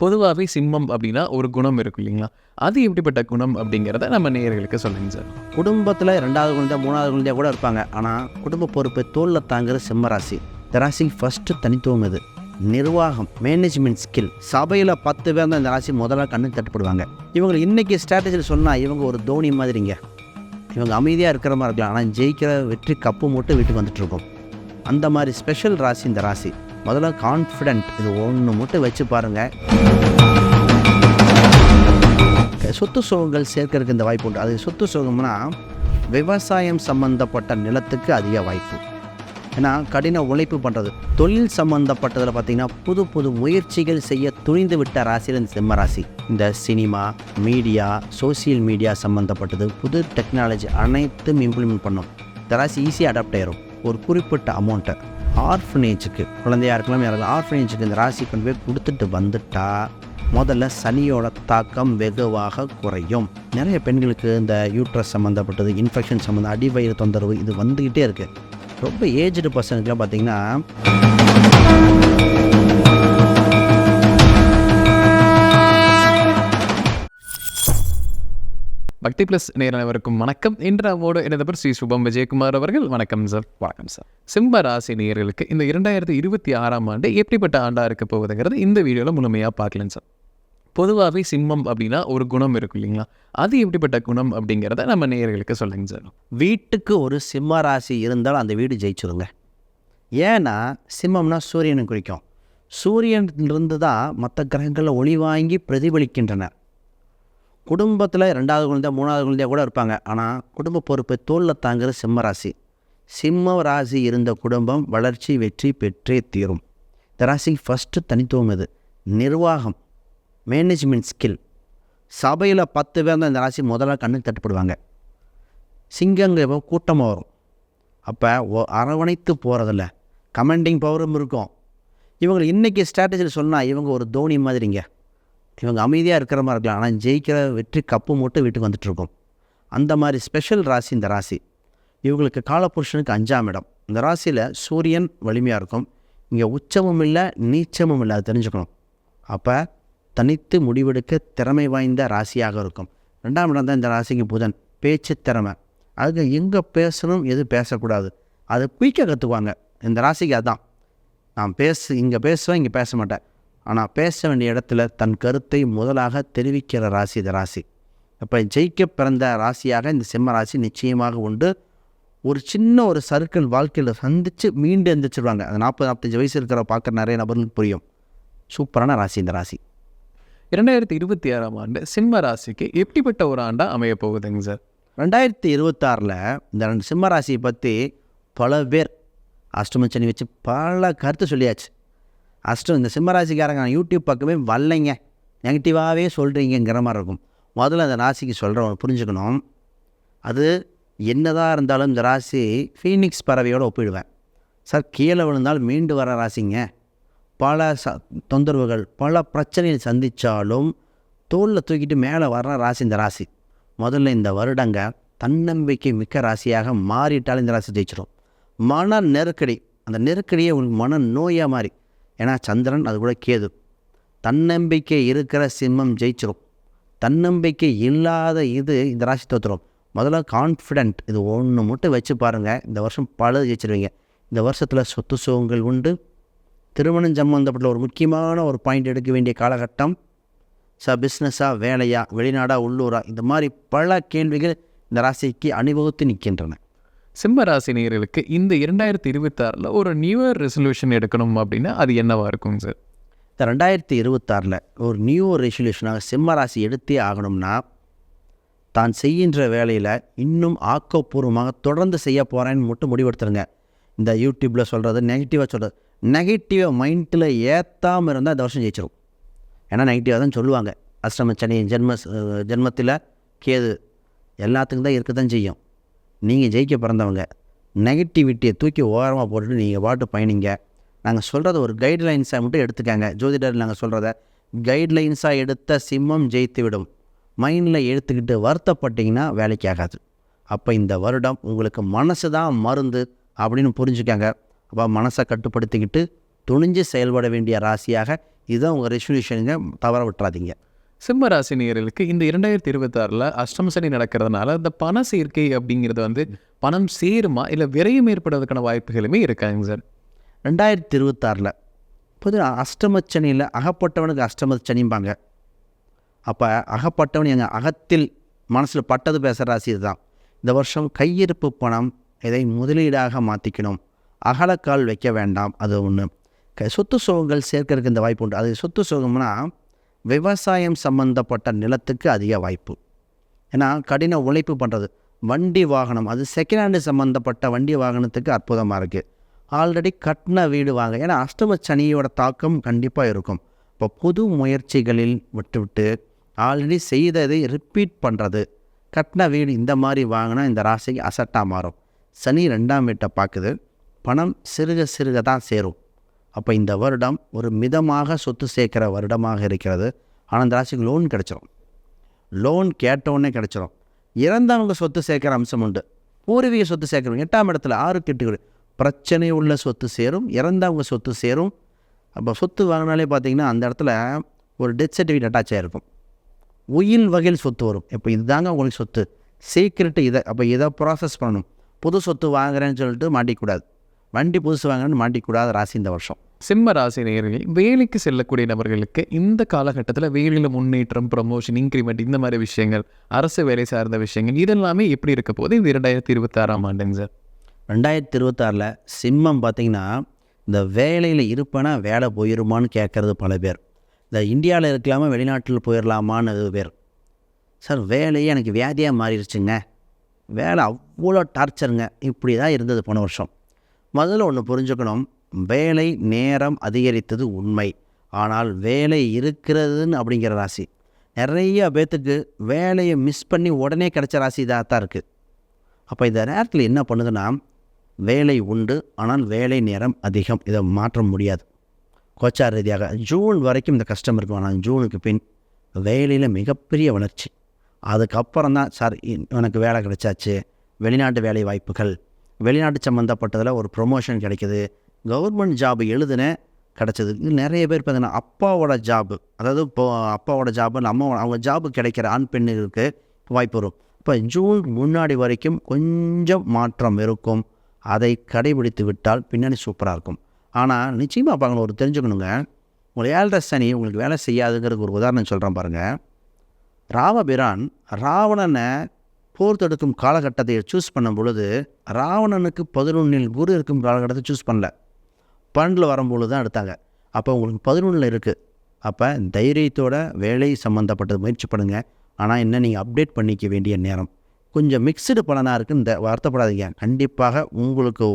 பொதுவாகவே சிம்மம் அப்படின்னா ஒரு குணம் இருக்கும் இல்லைங்களா? அது எப்படிப்பட்ட குணம் அப்படிங்கிறத நம்ம நேயர்களுக்கு சொல்லுங்க சார். குடும்பத்தில் ரெண்டாவது குழந்தை மூணாவது குழந்தையா கூட இருப்பாங்க. ஆனால் குடும்ப பொறுப்பை தோளில் தாங்குற சிம்ம ராசி. இந்த ராசிக்கு ஃபஸ்ட்டு தனித்துவம் இது நிர்வாகம் மேனேஜ்மெண்ட் ஸ்கில் சபையில் பத்து பேர் தான் இந்த ராசி முதல்ல கண்ணு தட்டுப்படுவாங்க. இவங்க இன்றைக்கி ஸ்ட்ராட்டஜியில் சொன்னால் இவங்க ஒரு தோனி மாதிரிங்க. இவங்க அமைதியாக இருக்கிற மாதிரி இருக்கலாம். ஆனால் ஜெயிக்கிற வெற்றி கப்பு மட்டும் வீட்டுக்கு வந்துட்டுருக்கோம் அந்த மாதிரி ஸ்பெஷல் ராசி இந்த ராசி. முதல்ல கான்ஃபிடென்ட் இது ஒன்று மட்டும் வச்சு பாருங்கள் சொத்து சுகங்கள் சேர்க்கறதுக்கு இந்த வாய்ப்பு உண்டு. அது சொத்து சுகம்னா விவசாயம் சம்பந்தப்பட்ட நிலத்துக்கு அதிக வாய்ப்பு. ஏன்னா கடின உழைப்பு பண்ணுறது தொழில் சம்மந்தப்பட்டதில் பார்த்தீங்கன்னா புது புது முயற்சிகள் செய்ய துணிந்து விட்ட ராசியில் இந்த சிம்ம ராசி. இந்த சினிமா மீடியா சோசியல் மீடியா சம்மந்தப்பட்டது புது டெக்னாலஜி அனைத்தும் இம்ப்ளிமெண்ட் பண்ணும். இந்த ராசி ஈஸியாக அடாப்ட் ஆயிரும். ஒரு குறிப்பிட்ட அமௌண்ட்டை ஆர்ஃபனேஜுக்கு குழந்தையாக இருக்கலாம் யாராவது ஆர்ஃபனேஜுக்கு இந்த ராசி கொண்டு போய் கொடுத்துட்டு வந்துட்டா முதல்ல சனியோட தாக்கம் வெகுவாக குறையும். நிறைய பெண்களுக்கு இந்த யூட்ரஸ் சம்மந்தப்பட்டது இன்ஃபெக்ஷன் சம்மந்தம் அடிவயிறு தொந்தரவு இது வந்துக்கிட்டே இருக்குது ரொம்ப ஏஜ்டு பர்சனுக்குலாம் பார்த்தீங்கன்னா பக்தி பிளஸ் நேரவருக்கும் வணக்கம். இன்று நம்மோடு இணைந்தவர் ஸ்ரீ சுபம் விஜயகுமார் அவர்கள். வணக்கம் சார். வணக்கம் சார். சிம்ம ராசி நேயர்களுக்கு இந்த இரண்டாயிரத்தி இருபத்தி ஆறாம் ஆண்டு எப்படிப்பட்ட ஆண்டாக இருக்க போகுதுங்கிறது இந்த வீடியோவில் முழுமையாக பார்க்கலாம் சார். பொதுவாகவே சிம்மம் அப்படின்னா ஒரு குணம் இருக்கும் இல்லைங்களா? அது எப்படிப்பட்ட குணம் அப்படிங்கிறத நம்ம நேயர்களுக்கு சொல்லுங்க சார். வீட்டுக்கு ஒரு சிம்ம ராசி இருந்தால் அந்த வீடு ஜெயிச்சிருங்க. ஏன்னா சிம்மம்னா சூரியனை குறிக்கும். சூரியன் இருந்து தான் மற்ற கிரகங்களில் ஒளி வாங்கி பிரதிபலிக்கின்றன. குடும்பத்தில் ரெண்டாவது குழந்தை மூணாவது குழந்தையா கூட இருப்பாங்க. ஆனால் குடும்ப பொறுப்பை தோளில் தாங்குற சிம்ம ராசி. சிம்ம ராசி இருந்த குடும்பம் வளர்ச்சி வெற்றி பெற்றே தீரும். இந்த ராசிக்கு ஃபஸ்ட்டு தனித்துவம் இது நிர்வாகம். மேனேஜ்மெண்ட் ஸ்கில் சபையில் பத்து பேர் தான் இந்த ராசி முதல்ல கண்ணுக்கு தட்டுப்படுவாங்க. சிங்கங்கிறப்போ கூட்டமாக வரும். அப்போ அரவணைத்து போகிறதில்ல கமெண்டிங் பவரும் இருக்கும். இவங்க இன்றைக்கி ஸ்ட்ராட்டஜியில் சொன்னால் இவங்க ஒரு தோனி மாதிரிங்க. இவங்க அமைதியாக இருக்கிற மாதிரி இருக்கலாம். ஆனால் ஜெயிக்கிற வெற்றி கப்பு மட்டும் வீட்டுக்கு வந்துட்டுருக்கோம் அந்த மாதிரி ஸ்பெஷல் ராசி இந்த ராசி. இவங்களுக்கு காலபுருஷனுக்கு அஞ்சாம் இடம். இந்த ராசியில் சூரியன் வலிமையாக இருக்கும். இங்கே உச்சமும் இல்லை நீச்சமும் இல்லை அது தெரிஞ்சுக்கணும். அப்போ தனித்து முடிவெடுக்க திறமை வாய்ந்த ராசியாக இருக்கும். ரெண்டாம் இடம் தான் இந்த ராசிக்கு புதன். பேச்சு திறமை. அதுக்கு எங்கே பேசணும் எது பேசக்கூடாது. அதை குயிக்க கற்றுக்குவாங்க இந்த ராசிக்கு அதான். நான் பேசு இங்கே பேசுவேன் இங்கே பேச மாட்டேன். ஆனால் பேச வேண்டிய இடத்துல தன் கருத்தை முதலாக தெரிவிக்கிற ராசி இந்த ராசி. அப்போ ஜெயிக்க பிறந்த ராசியாக இந்த சிம்ம ராசி நிச்சயமாக உண்டு. ஒரு சின்ன ஒரு சர்க்கிள் வாழ்க்கையில் சந்தித்து மீண்டு எந்திரிச்சிருவாங்க. அந்த நாற்பது நாற்பத்தஞ்சு வயசு இருக்கிற பார்க்குற நிறைய நபர்களுக்கு புரியும். சூப்பரான ராசி இந்த ராசி. இரண்டாயிரத்தி இருபத்தி ஆறாம் ஆண்டு சிம்ம ராசிக்கு எப்படிப்பட்ட ஒரு ஆண்டாக அமைய போகுதுங்க சார்? ரெண்டாயிரத்தி இருபத்தாறில் இந்த ரெண்டு சிம்ம ராசியை பற்றி பல பேர் அஷ்டமச்சனி வச்சு பல கருத்து சொல்லியாச்சு. அஷ்டம் இந்த சிம்மராசிக்காரங்க நான் யூடியூப் பக்கமே வரலைங்க. நெகட்டிவாகவே சொல்கிறீங்கிற மாதிரி இருக்கும். முதல்ல அந்த ராசிக்கு சொல்கிறவங்க புரிஞ்சுக்கணும். அது என்னதான் இருந்தாலும் இந்த ராசி ஃபீனிக்ஸ் பறவையோடு ஒப்பிடுவேன். சார் கீழே விழுந்தால் மீண்டு வர ராசிங்க. பல ச தொந்தரவுகள் பல பிரச்சனைகள் சந்தித்தாலும் தோளில் தூக்கிட்டு மேலே வர்ற ராசி இந்த ராசி. முதல்ல இந்த வருடங்க தன்னம்பிக்கை மிக்க ராசியாக மாறிட்டால் இந்த ராசி ஜெயிச்சிடும் மன நெருக்கடி அந்த நெருக்கடியே உங்களுக்கு மன நோயாக மாறி ஏன்னா சந்திரன் அது கூட கேது. தன்னம்பிக்கை இருக்கிற சிம்மம் ஜெயிச்சிடும் தன்னம்பிக்கை இல்லாத இது இந்த ராசி தோத்துரும். முதல்ல கான்ஃபிடென்ட் இது ஒன்று மட்டும் வச்சு பாருங்கள் இந்த வருஷம் பல ஜெயிச்சிருவீங்க. இந்த வருஷத்தில் சொத்து சுகங்கள் உண்டு. திருமணம் சம்மந்தப்பட்ட ஒரு முக்கியமான ஒரு பாயிண்ட் எடுக்க வேண்டிய காலகட்டம். ச பிஸ்னஸாக வேலையா வெளிநாடா உள்ளூரா இந்த மாதிரி பல கேள்விகள் இந்த ராசிக்கு அணிவகுத்து நிற்கின்றன சிம்மராசி நேர்களுக்கு இந்த இரண்டாயிரத்தி இருபத்தாறில் ஒரு நியூ இயர் ரெசல்யூஷன் எடுக்கணும் அப்படின்னா அது என்னவாக இருக்குங்க சார் இந்த ரெண்டாயிரத்தி இருபத்தாறில் ஒரு நியூ ரெசல்யூஷனாக சிம்மராசி எடுத்தே ஆகணும்னா தான் செய்கின்ற வேலையில் இன்னும் ஆக்கப்பூர்வமாக தொடர்ந்து செய்ய போகிறேன்னு மட்டும் முடிவெடுத்துருங்க. இந்த யூடியூப்பில் சொல்கிறது நெகட்டிவாக சொல்கிறது நெகட்டிவை மைண்டில் ஏற்றாமல் இருந்தால் இந்த வருஷம் ஜெயிச்சிடும் ஏன்னா நெகட்டிவாக தான் சொல்லுவாங்க. அஷ்டம சனி ஜென்ம ஜென்மத்தில் கேது எல்லாத்துக்கும் தான் இருக்க தான் செய்யும். நீங்கள் ஜெயிக்க பிறந்தவங்க நெகட்டிவிட்டியை தூக்கி ஓரமாக போட்டுட்டு நீங்கள் பாட்டு பயணிங்க. நாங்கள் சொல்கிறத ஒரு கைட்லைன்ஸாக மட்டும் எடுத்துக்காங்க. ஜோதிடர் நாங்கள் சொல்கிறத கைட்லைன்ஸாக எடுத்த சிம்மம் ஜெயித்து விடும். மைண்டில் எடுத்துக்கிட்டு வருத்தப்பட்டீங்கன்னா வேலைக்கு ஆகாது. அப்போ இந்த வருடம் உங்களுக்கு மனசு தான் மருந்து அப்படின்னு புரிஞ்சுக்காங்க. அப்போ மனசை கட்டுப்படுத்திக்கிட்டு துணிஞ்சு செயல்பட வேண்டிய ராசியாக இதுதான் உங்கள் ரெசல்யூஷனுங்க தவற விட்டுறாதீங்க. சிம்ம ராசி இந்த இரண்டாயிரத்தி இருபத்தாறில் அஷ்டம சனி நடக்கிறதுனால இந்த பண சேர்க்கை அப்படிங்கிறது வந்து பணம் சேருமா இல்லை விரையும் ஏற்படுறதுக்கான வாய்ப்புகளுமே இருக்காங்க சார். ரெண்டாயிரத்தி இருபத்தாறில் பொது அஷ்டமச்சனியில் அகப்பட்டவனுக்கு அஷ்டமச்சனிம்பாங்க அப்போ அகப்பட்டவன் எங்கள் அகத்தில் மனசில் பட்டது பேசுகிற ராசி இதுதான். இந்த வருஷம் கையிருப்பு பணம் இதை முதலீடாக மாற்றிக்கணும் அகலக்கால் வைக்க வேண்டாம் அது ஒன்று க சொத்து சோகங்கள் சேர்க்கறதுக்கு இந்த வாய்ப்பு உண்டு. அது சொத்து சோகம்னா விவசாயம் சம்பந்தப்பட்ட நிலத்துக்கு அதிக வாய்ப்பு. ஏன்னா கடின உழைப்பு பண்ணுறது வண்டி வாகனம் அது செகண்ட் ஹேண்டு சம்மந்தப்பட்ட வண்டி வாகனத்துக்கு அற்புதமாக இருக்குது ஆல்ரெடி கட்டின வீடு வாங்க ஏன்னா அஷ்டம சனியோட தாக்கம் கண்டிப்பாக இருக்கும். இப்போ புது முயற்சிகளில் விட்டுவிட்டு ஆல்ரெடி செய்ததை ரிப்பீட் பண்ணுறது கட்டின வீடு இந்த மாதிரி வாங்கினா இந்த ராசிக்கு அசட்டாக மாறும். சனி ரெண்டாம் வீட்டை பார்க்குது. பணம் சிறுக சிறுக தான் சேரும். அப்போ இந்த வருடம் ஒரு மிதமாக சொத்து சேர்க்குற வருடமாக இருக்கிறது. ஆனால் இந்த ராசிக்கு லோன் கிடச்சிரும். லோன் கேட்டவுடனே கிடச்சிரும். இறந்தவங்க சொத்து சேர்க்குற அம்சம் உண்டு. பூர்வீக சொத்து சேர்க்குறவங்க எட்டாம் இடத்துல ஆறு கெட்டுகள் பிரச்சனை உள்ள சொத்து சேரும் இறந்தவங்க சொத்து சேரும். அப்போ சொத்து வாங்கினாலே பார்த்தீங்கன்னா அந்த இடத்துல ஒரு டெத் சர்டிஃபிகேட் அட்டாச் ஆகிருக்கும் உயில் வகையில் சொத்து வரும். இப்போ இதுதாங்க உங்களுக்கு சொத்து. சீக்கிரட்டு இதை அப்போ இதை ப்ராசஸ் பண்ணணும். புது சொத்து வாங்குறேன்னு சொல்லிட்டு மாட்டிக்கூடாது வண்டி புதுசு வாங்குறேன்னு மாட்டிக்கூடாது ராசி இந்த வருஷம். சிம்ம ராசி நேயர்கள் வேலைக்கு செல்லக்கூடிய நபர்களுக்கு இந்த காலகட்டத்தில் வேலையில் முன்னேற்றம் ப்ரமோஷன் இன்க்ரிமெண்ட் இந்த மாதிரி விஷயங்கள் அரசு வேலை சார்ந்த விஷயங்கள் இதெல்லாமே எப்படி இருக்க போகுது? இந்த இரண்டாயிரத்தி இருபத்தாறாம் ஆண்டுங்க சார். ரெண்டாயிரத்தி இருபத்தாறில் சிம்மம் பார்த்திங்கன்னா இந்த வேலையில் இருப்பேனா வேலை போயிருமான்னு கேட்குறது பல பேர். இந்த இந்தியாவில் இருக்கலாமா வெளிநாட்டில் போயிடலாமான்னு அது பேர் சார் வேலையே எனக்கு வியாதியாக மாறிடுச்சுங்க. வேலை அவ்வளோ டார்ச்சருங்க இப்படி தான் இருந்தது போன வருஷம். முதல்ல ஒன்று புரிஞ்சுக்கணும். வேலை நேரம் அதிகரித்தது உண்மை. ஆனால் வேலை இருக்கிறதுன்னு அப்படிங்கிற ராசி. நிறைய பேர்த்துக்கு வேலையை மிஸ் பண்ணி உடனே கிடைச்ச ராசி இதாக தான் இருக்குது அப்போ இந்த நேரத்தில் என்ன பண்ணுதுன்னா வேலை உண்டு ஆனால் வேலை நேரம் அதிகம். இதை மாற்ற முடியாது. கோச்சார் ரீதியாக ஜூன் வரைக்கும் இந்த கஷ்டம் இருக்கும் ஆனால் ஜூனுக்கு பின் வேலையில் மிகப்பெரிய வளர்ச்சி. அதுக்கப்புறம் தான் சார் எனக்கு வேலை கிடைச்சாச்சு. வெளிநாட்டு வேலை வாய்ப்புகள் வெளிநாட்டு சம்மந்தப்பட்டதில் ஒரு ப்ரொமோஷன் கிடைக்குது. கவர்மெண்ட் ஜாப் எழுதுனேன் கிடச்சிது. இது நிறைய பேர் பார்த்தீங்கன்னா அப்பாவோட ஜாபு அதாவது இப்போ அப்பாவோட ஜாபு நம்ம அவங்க ஜாபு கிடைக்கிற ஆண் பெண்ணுக்கு வாய்ப்பு வரும். இப்போ ஜூன் முன்னாடி வரைக்கும் கொஞ்சம் மாற்றம் இருக்கும். அதை கடைபிடித்து விட்டால் பின்னாடி சூப்பராக இருக்கும். ஆனால் நிச்சயமாக பாருங்க ஒரு தெரிஞ்சுக்கணுங்க. உங்கள் ஏழரை சனி உங்களுக்கு வேலை செய்யாதுங்கிறதுக்கு ஒரு உதாரணம் சொல்கிறேன் பாருங்கள் ராவபிரான் ராவணனை போர் தொடுக்கும் காலகட்டத்தை சூஸ் பண்ணும் பொழுது ராவணனுக்கு பதினொன்றில் குரு இருக்கும் காலகட்டத்தை சூஸ் பண்ணல. பன்னெண்டில் வரும்பொழுது தான் எடுத்தாங்க. அப்போ உங்களுக்கு பதினொன்றில் இருக்குது அப்போ தைரியத்தோட வேலை சம்மந்தப்பட்டது முயற்சி பண்ணுங்கள் ஆனால் என்ன நீங்கள் அப்டேட் பண்ணிக்க வேண்டிய நேரம்? கொஞ்சம் மிக்சடு பலனாக இருக்குன்னு இந்த வருத்தப்படாதீங்க. கண்டிப்பாக உங்களுக்கு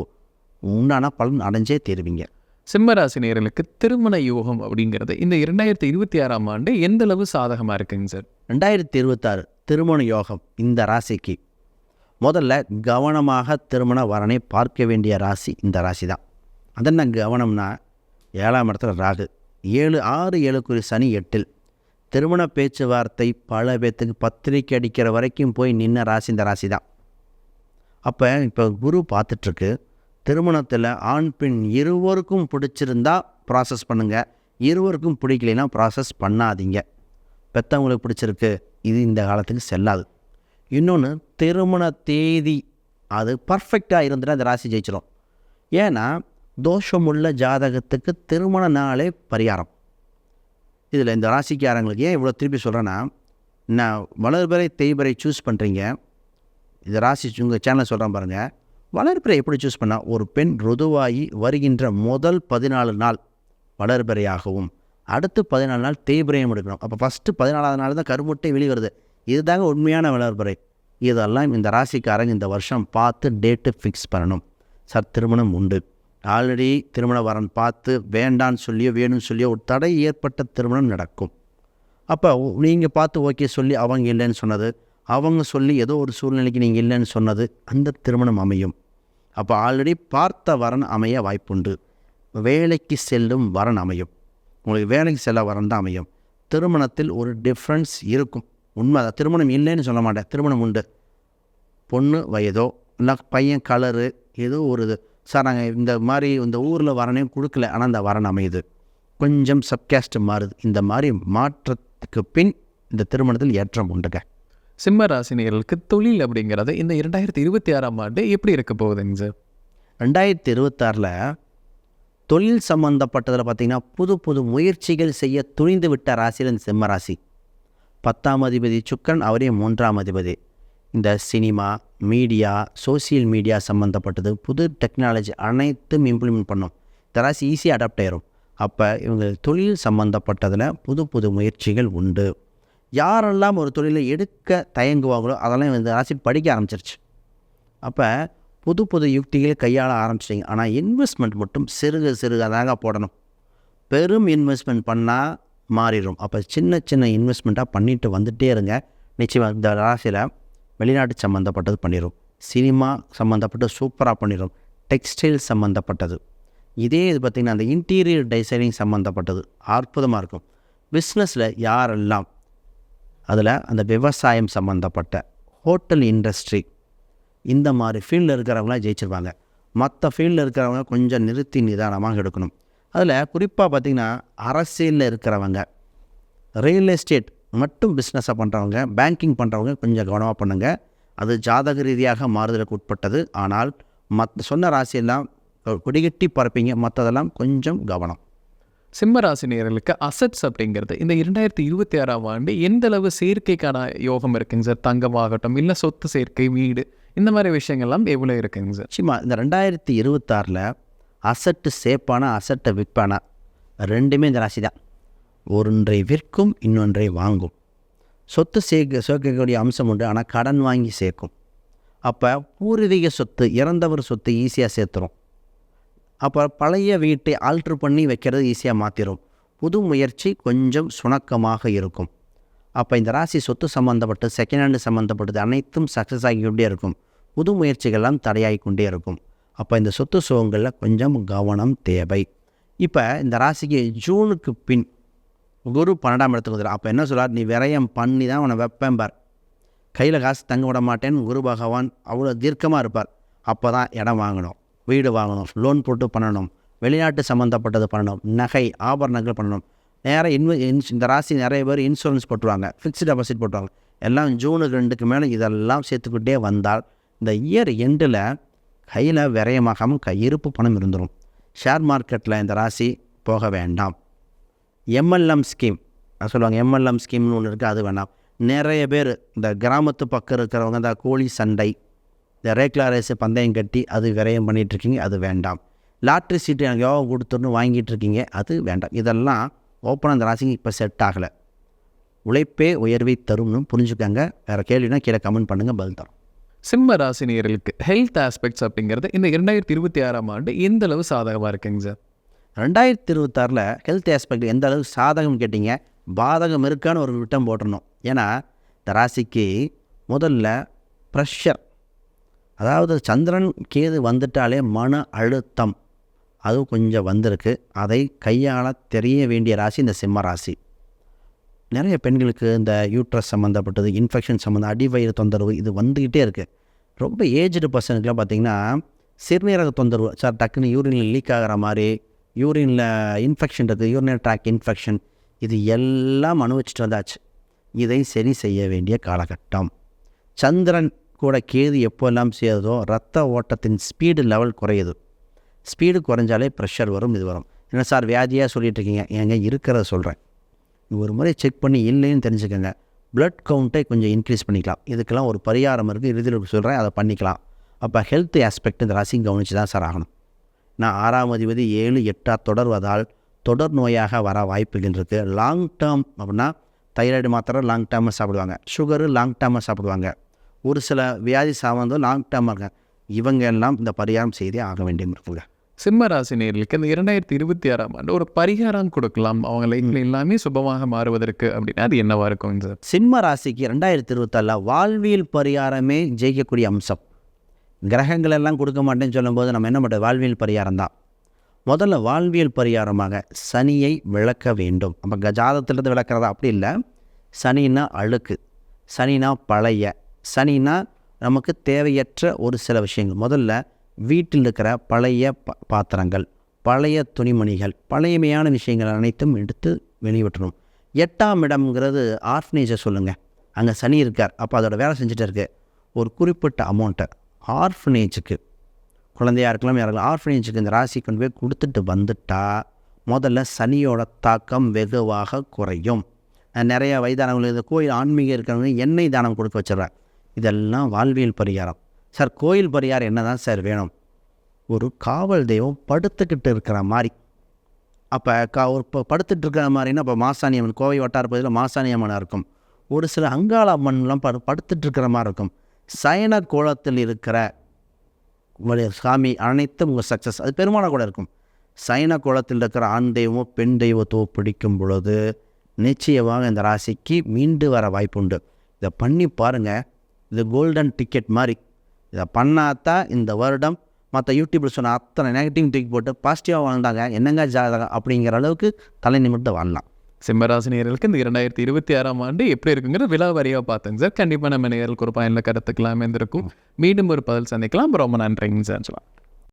உண்டான பலன் அடைஞ்சே தீருவீங்க. சிம்மராசி நேர்களுக்கு திருமண யோகம் அப்படிங்கிறது இந்த இரண்டாயிரத்தி இருபத்தி ஆறாம் ஆண்டு எந்த அளவு சாதகமாக இருக்குங்க சார்? ரெண்டாயிரத்தி இருபத்தாறு திருமண யோகம் இந்த ராசிக்கு. முதல்ல கவனமாக திருமண வரனை பார்க்க வேண்டிய ராசி இந்த ராசி தான் அதென்ன கவனம்னா ஏழாம் இடத்துல ராகு. ஏழு ஆறு ஏழுக்குறி சனி எட்டில் திருமண பேச்சுவார்த்தை பல பேர்த்துக்கு பத்திரிக்கை அடிக்கிற வரைக்கும் போய் நின்ன ராசி இந்த ராசி தான் அப்போ இப்போ குரு பார்த்துட்ருக்கு திருமணத்தில் ஆண் பெண் இருவருக்கும் பிடிச்சிருந்தா ப்ராசஸ் பண்ணுங்கள் இருவருக்கும் பிடிக்கலைன்னா ப்ராசஸ் பண்ணாதீங்க. பெற்றவங்களுக்கு பிடிச்சிருக்கு இது இந்த காலத்துக்கு செல்லாது. இன்னொன்று திருமண தேதி அது பர்ஃபெக்டாக இருந்துட்டு அந்த ராசி ஜெயிச்சிடும் ஏன்னா தோஷமுள்ள ஜாதகத்துக்கு திருமண நாளே பரிகாரம். இதில் இந்த ராசிக்காரங்களுக்கு ஏன் இவ்வளோ திருப்பி சொல்கிறேன்னா நான் வளர்பிறை தேய்பறை சூஸ் பண்ணுறீங்க இது ராசி உங்கள் சேனலை சொல்கிறேன் பாருங்கள் வளர்பிறை எப்படி சூஸ் பண்ணால் ஒரு பெண் ருதுவாகி வருகின்ற முதல் பதினாலு நாள் வளர்பிறையாகவும் அடுத்து பதினாலு நாள் தேய்பிரயம் எடுக்கணும். அப்போ ஃபஸ்ட்டு பதினாலாவது நாள் தான் கருமுட்டை வெளிவருது இதுதாங்க உண்மையான வளர்பிறை. இதெல்லாம் இந்த ராசிக்காரங்க இந்த வருஷம் பார்த்து டேட்டு ஃபிக்ஸ் பண்ணணும். சார் திருமணம் உண்டு. ஆல்ரெடி திருமண வரன் பார்த்து வேண்டான்னு சொல்லியோ வேணும்னு சொல்லியோ ஒரு தடை ஏற்பட்ட திருமணம் நடக்கும். அப்போ நீங்கள் பார்த்து ஓகே சொல்லி அவங்க இல்லைன்னு சொன்னது அவங்க சொல்லி ஏதோ ஒரு சூழ்நிலைக்கு நீங்கள் இல்லைன்னு சொன்னது அந்த திருமணம் அமையும். அப்போ ஆல்ரெடி பார்த்த வரன் அமைய வாய்ப்புண்டு. வேலைக்கு செல்லும் வரன் அமையும். உங்களுக்கு வேலைக்கு செல்ல வரன் தான் அமையும். திருமணத்தில் ஒரு டிஃப்ரென்ஸ் இருக்கும். உண்மை தான். திருமணம் இல்லைன்னு சொல்ல மாட்டேன். திருமணம் உண்டு. பொண்ணு வயதோ இல்லை பையன் கலரு ஏதோ ஒரு இது. சார் நாங்கள் இந்த மாதிரி இந்த ஊரில் வரனையும் கொடுக்கல. ஆனால் அந்த வரன் அமையுது. கொஞ்சம் சப்காஸ்ட் மாறுது. இந்த மாதிரி மாற்றத்துக்கு பின் இந்த திருமணத்தில் ஏற்றம் உண்டுங்க. சிம்ம ராசினியர்களுக்கு தொழில் அப்படிங்கிறது இந்த இரண்டாயிரத்தி இருபத்தி ஆறாம் ஆண்டு எப்படி இருக்க போகுதுங்க சார்? ரெண்டாயிரத்தி இருபத்தாறில் தொழில் சம்மந்தப்பட்டதில் பார்த்திங்கன்னா புது புது முயற்சிகள் செய்ய துணிந்து விட்ட ராசியில் இந்த சிம்ம ராசி. பத்தாம் அதிபதி சுக்கரன் அவரே மூன்றாம் அதிபதி. இந்த சினிமா மீடியா சோசியல் மீடியா சம்மந்தப்பட்டது புது டெக்னாலஜி அனைத்தும் இம்ப்ளிமெண்ட் பண்ணும். இந்த ராசி ஈஸியாக அடாப்ட் ஆயிரும். அப்போ இவங்க தொழில் சம்மந்தப்பட்டதில் புது புது முயற்சிகள் உண்டு. யாரெல்லாம் ஒரு தொழிலை எடுக்க தயங்குவாங்களோ அதெல்லாம் இந்த ராசி படிக்க ஆரம்பிச்சிருச்சு. அப்போ புது புது யுக்திகளை கையாள ஆரம்பிச்சிட்டிங்க. ஆனால் இன்வெஸ்ட்மெண்ட் மட்டும் சிறுக சிறுக தாங்க போடணும். பெரும் இன்வெஸ்ட்மெண்ட் பண்ணால் மாறிடும் அப்போ சின்ன சின்ன இன்வெஸ்ட்மெண்ட்டாக பண்ணிட்டு வந்துட்டே இருங்க. நிச்சயமாக இந்த ராசியில் வெளிநாட்டு சம்மந்தப்பட்டது பண்ணிடும் சினிமா சம்மந்தப்பட்டு சூப்பராக பண்ணிடும் டெக்ஸ்டைல் சம்மந்தப்பட்டது இதே இது பார்த்திங்கன்னா அந்த இன்டீரியர் டிசைனிங் சம்மந்தப்பட்டது அற்புதமாக இருக்கும். பிஸ்னஸில் யாரெல்லாம் அதில் அந்த விவசாயம் சம்மந்தப்பட்ட ஹோட்டல் இண்டஸ்ட்ரி இந்த மாதிரி ஃபீல்டில் இருக்கிறவங்களாம் ஜெயிச்சிருவாங்க. மற்ற ஃபீல்டில் இருக்கிறவங்க கொஞ்சம் நிறுத்தி நிதானமாக எடுக்கணும். அதில் குறிப்பாக பார்த்திங்கன்னா அரசியலில் இருக்கிறவங்க ரியல் எஸ்டேட் மட்டும் பிஸ்னஸாக பண்ணுறவங்க பேங்கிங் பண்ணுறவங்க கொஞ்சம் கவனமாக பண்ணுங்கள் அது ஜாதக ரீதியாக மாறுதலுக்கு உட்பட்டது. ஆனால் மற்ற சொன்ன ராசியெல்லாம் கொடிகட்டி பரப்பிங்க. மற்றதெல்லாம் கொஞ்சம் கவனம். சிம்ம ராசினியர்களுக்கு அசட்ஸ் அப்படிங்கிறது இந்த இரண்டாயிரத்தி இருபத்தி ஆறாம் ஆண்டு எந்த அளவு சேர்க்கைக்கான யோகம் இருக்குங்க சார்? தங்கமாகட்டும் இல்லை சொத்து சேர்க்கை வீடு இந்த மாதிரி விஷயங்கள்லாம் எவ்வளோ இருக்குங்க சார்? நிச்சயமா இந்த ரெண்டாயிரத்தி இருபத்தாறில் அசட்டு சேப்பானா அசட்டை விற்பானா? ரெண்டுமே இந்த ராசி தான். ஒன்றை விற்கும் இன்னொன்றை வாங்கும். சொத்து சேர்க்க சேர்க்கக்கூடிய அம்சம் உண்டு ஆனால் கடன் வாங்கி சேர்க்கும். அப்போ பூர்வீக சொத்து இறந்தவர் சொத்து ஈஸியாக சேர்த்துரும். அப்போ பழைய வீட்டை ஆல்ட்ரு பண்ணி வைக்கிறது ஈஸியாக மாற்றிடும் புது முயற்சி கொஞ்சம் சுணக்கமாக இருக்கும். அப்போ இந்த ராசி சொத்து சம்மந்தப்பட்டு செகண்ட் ஹேண்டு சம்மந்தப்பட்டது அனைத்தும் சக்ஸஸ் ஆகிக்கொண்டே இருக்கும். புது முயற்சிகள்லாம் தடையாகி கொண்டே இருக்கும். அப்போ இந்த சொத்து சுகங்களில் கொஞ்சம் கவனம் தேவை. இப்போ இந்த ராசிக்கு ஜூனுக்கு பின் குரு பன்னெண்டாம் இடத்துக்கு வந்துடும் அப்போ என்ன சொல்கிறார் நீ விரயம் பண்ணி தான் உன்னை வைப்பேன் பார். கையில் காசு தங்க விட மாட்டேன்னு குரு பகவான் அவ்வளோ தீர்க்கமாக இருப்பார். அப்போ தான் இடம் வாங்கணும். வீடு வாங்கணும். லோன் போட்டு பண்ணணும். வெளிநாட்டு சம்மந்தப்பட்டது பண்ணணும். நகை ஆபரணங்கள் பண்ணணும். நேராக இன்வெ இன்ஸ் இந்த ராசி நிறைய பேர் இன்சூரன்ஸ் போட்டுருவாங்க. ஃபிக்ஸ்டு டெபாசிட் போட்டுருவாங்க. எல்லாம் ஜூனு ரெண்டுக்கு மேலே இதெல்லாம் சேர்த்துக்கிட்டே வந்தால் இந்த இயர் எண்டில் கையில் விரயமாகாமல் கையிருப்பு பணம் இருந்துடும் ஷேர் மார்க்கெட்டில் இந்த ராசி போக வேண்டாம். எம்எல்எம் ஸ்கீம் அது சொல்லுவாங்க எம்எல்எம் ஸ்கீம்னு ஒன்று இருக்குது அது வேணாம். நிறைய பேர் இந்த கிராமத்து பக்கம் இருக்கிறவங்க இந்த கோழி சண்டை இந்த ரேக்லா ரேஸு பந்தயம் கட்டி அது விரயம் பண்ணிகிட்ருக்கீங்க அது வேண்டாம். லாட்ரி சீட்டு எனக்கு யோகா கொடுத்துருன்னு வாங்கிட்டு இருக்கீங்க அது வேண்டாம். இதெல்லாம் ஓப்பனாக அந்த ராசிக்கு இப்போ செட் ஆகலை. உழைப்பே உயர்வை தரும்னு புரிஞ்சுக்கோங்க. வேறு கேள்வினா கீழே கமெண்ட் பண்ணுங்கள் பதில் தரோம். சிம்ம ராசினியர்களுக்கு ஹெல்த் ஆஸ்பெக்ட்ஸ் அப்படிங்கிறது இந்த இரண்டாயிரத்தி இருபத்தி ஆறாம் ஆண்டு எந்த அளவு சாதகமாக இருக்குங்க சார்? ரெண்டாயிரத்தி இருபத்தாறில் ஹெல்த் ஆஸ்பெக்ட் எந்த அளவுக்கு சாதகம் கேட்டிங்க? பாதகம் இருக்கான்னு ஒரு விட்டம் போட்டணும் ஏன்னா இந்த ராசிக்கு முதல்ல ப்ரெஷர் அதாவது சந்திரன் கேது வந்துட்டாலே மன அழுத்தம். அது கொஞ்சம் வந்திருக்கு. அதை கையாள தெரிய வேண்டிய ராசி இந்த சிம்ம ராசி. நிறைய பெண்களுக்கு இந்த யூட்ரஸ் சம்மந்தப்பட்டது இன்ஃபெக்ஷன் சம்மந்தம் அடிவயிறு தொந்தரவு இது வந்துக்கிட்டே இருக்குது ரொம்ப ஏஜ்டு பர்சனுக்குலாம் பார்த்திங்கன்னா சிறுநீரக தொந்தரவு சார் டக்குன்னு யூரினில் லீக் ஆகிற மாதிரி யூரினில் இன்ஃபெக்ஷன் இருக்குது யூரினல் ட்ராக் இன்ஃபெக்ஷன் இது எல்லாம் அனுபவிச்சுட்டு வந்தாச்சு. இதை சரி செய்ய வேண்டிய காலகட்டம். சந்திரன் கூட கேது எப்போல்லாம் சேருதோ ரத்த ஓட்டத்தின் ஸ்பீடு லெவல் குறையுது. ஸ்பீடு குறைஞ்சாலே ப்ரெஷர் வரும் இது வரும். என்ன சார் வியாதியாக சொல்லிட்டு இருக்கீங்க? ஏங்க இருக்கிறத சொல்கிறேன் ஒரு முறை செக் பண்ணி இல்லைன்னு தெரிஞ்சுக்கோங்க. ப்ளட் கவுண்ட்டை கொஞ்சம் இன்க்ரீஸ் பண்ணிக்கலாம். இதுக்கெல்லாம் ஒரு பரிகாரம் இருக்குது இறுதியில் சொல்கிறேன் அதை பண்ணிக்கலாம். அப்போ ஹெல்த் ஆஸ்பெக்ட் இந்த ராசி கவனித்து தான் சார் ஆகணும். நான் ஆறாம் அதிபதி ஏழு எட்டாக தொடர்வதால் தொடர் நோயாக வர வாய்ப்புகள் இருக்குது லாங் டேர்ம் அப்படின்னா தைராய்டு மாத்திரை லாங் டேர்மாக சாப்பிடுவாங்க. சுகரு லாங் டேர்மாக சாப்பிடுவாங்க. ஒரு சில வியாதி சார்ந்தோ லாங் டேர்மாக இருக்காங்க இவங்க எல்லாம் இந்த பரிகாரம் செய்தே ஆக வேண்டியும் இருக்குங்க. சிம்ம ராசினியர்களுக்கு இந்த இரண்டாயிரத்தி இருபத்தி ஆறாம் ஆண்டு ஒரு பரிகாரம் கொடுக்கலாம். அவங்க லைஃப்ல எல்லாமே சுபமாக மாறுவதற்கு அப்படின்னா அது என்னவா இருக்கும் சார் சிம்ம ராசிக்கு ரெண்டாயிரத்தி இருபத்தாறில் வாழ்வியல் பரிகாரமே ஜெயிக்கக்கூடிய அம்சம். கிரகங்கள் எல்லாம் கொடுக்க மாட்டேன்னு சொல்லும்போது நம்ம என்ன பண்ணுறது வாழ்வியல் பரிகாரம் தான். முதல்ல வாழ்வியல் பரிகாரமாக சனியை விளக்க வேண்டும். அப்போ கஜாதத்திலிருந்து விளக்குறதா? அப்படி இல்லை. சனின்னா அழுக்கு. சனினா பழைய. சனினா நமக்கு தேவையற்ற ஒரு சில விஷயங்கள். முதல்ல வீட்டில் இருக்கிற பழைய ப பாத்திரங்கள் பழைய துணிமணிகள் பழையமையான விஷயங்கள் அனைத்தும் எடுத்து வெளியிட்டணும் எட்டாம் இடம்ங்கிறது ஆர்ஃபனேஜை சொல்லுங்கள் அங்கே சனி இருக்கார். அப்போ அதோட வேலை செஞ்சுட்டு இருக்கு. ஒரு குறிப்பிட்ட அமௌண்ட்டை ஆர்ஃபனேஜுக்கு குழந்தையாக இருக்கலாம் யாருக்கலாம் ஆர்ஃபனேஜுக்கு இந்த ராசி கொண்டு போய் கொடுத்துட்டு வந்துட்டா முதல்ல சனியோட தாக்கம் வெகுவாக குறையும். நிறைய வயதானவங்களுக்கு இந்த கோயில் ஆன்மீகம் இருக்கிறவங்க எண்ணெய் தானம் கொடுக்க வச்சிடுறேன். இதெல்லாம் வாழ்வியல் பரிகாரம். சார் கோயில் பரியார் என்ன தான் சார் வேணும்? ஒரு காவல் தெய்வம் படுத்துக்கிட்டு இருக்கிற மாதிரி அப்போ கா ஒரு இப்போ படுத்துட்டு இருக்கிற மாதிரின்னா இப்போ மாசாணி அம்மன் கோவை வட்டார பகுதியில் மாசாணி அம்மனாக இருக்கும். ஒரு சில அங்காள அம்மன்லாம் படு படுத்துட்டு இருக்கிற மாதிரி இருக்கும். சயன கோலத்தில் இருக்கிற உங்களுடைய சாமி அனைத்தும் உங்கள் சக்ஸஸ் அது பெருமானாக கூட இருக்கும். சயன கோலத்தில் இருக்கிற ஆண் தெய்வமோ பெண் தெய்வத்தோ பிடிக்கும் பொழுது நிச்சயமாக இந்த ராசிக்கு மீண்டு வர வாய்ப்புண்டு. இதை பண்ணி பாருங்கள் இது கோல்டன் டிக்கெட் மாதிரி இதை பண்ணாதான் இந்த வருடம் மற்ற யூடியூப்பில் சொன்ன அத்தனை நெகட்டிவ் தூக்கி போட்டு பாசிட்டிவாக வாழ்ந்தாங்க. என்னங்க ஜாதகம் அப்படிங்கிற அளவுக்கு தலை நிமிர்ந்து வாழலாம். சிம்மராசி நேயர்களுக்கு இந்த இரண்டாயிரத்தி இருபத்தி ஆறாம் ஆண்டு எப்படி இருக்குங்கிறது விலாவாரியாக பார்த்தேங்க சார். கண்டிப்பாக நம்ம நேயர்களுக்கு ஒரு பயனில் கருத்துக்கலாமே இருந்திருக்கும் மீண்டும் ஒரு பதில் சந்திக்கலாம். ரொம்ப நன்றிங்க சார். சொல்லலாம்